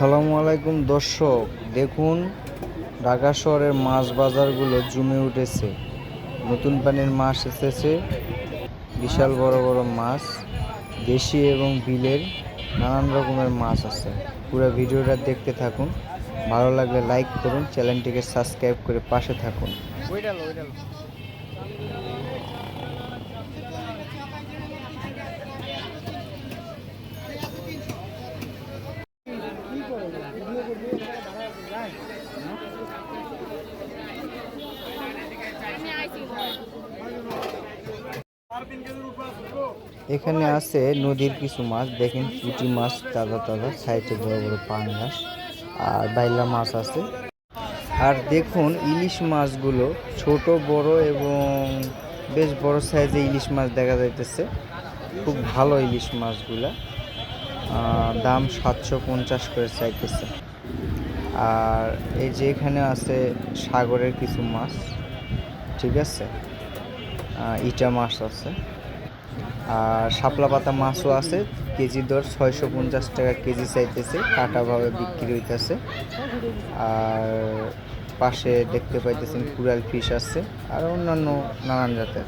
আসসালামু আলাইকুম দর্শক, দেখুন ঢাকা শহরের মাছ বাজারগুলো জমে উঠেছে। নতুন পানির মাছ এসেছে, বিশাল বড় বড় মাছ, দেশি এবং বিলের নানান রকমের মাছ আছে। পুরো ভিডিওটা দেখতে থাকুন, ভালো লাগলে লাইক করুন, চ্যানেলটিকে সাবস্ক্রাইব করে পাশে থাকুন। এখানে আছে নদীর কিছু মাছ দেখেন পুঁটি মাছ তাজা তাজা সাইডে বড় বড় পাঙ্গাস আর বাইলা মাছ আছে। আর দেখুন ইলিশ মাছগুলো ছোট বড় এবং বেশ বড় সাইজে ইলিশ মাছ দেখা যাইতেছে। খুব ভালো ইলিশ মাছগুলা। আহ, দাম সাতশো পঞ্চাশ করে চাইতেছে। আর এই যে এখানে আছে সাগরের কিছু মাছ, ঠিক আছে? ইটা মাছ আছে। আর শাপলা পাতা মাছও আছে, কেজি দর ছয়শো পঞ্চাশ টাকা কেজি চাইতেছে কাটাভাবে বিক্রি হইতেছে। আর পাশে দেখতে পাইতেছেন কুড়াল ফিশ আছে, আর অন্যান্য নানান জাতের।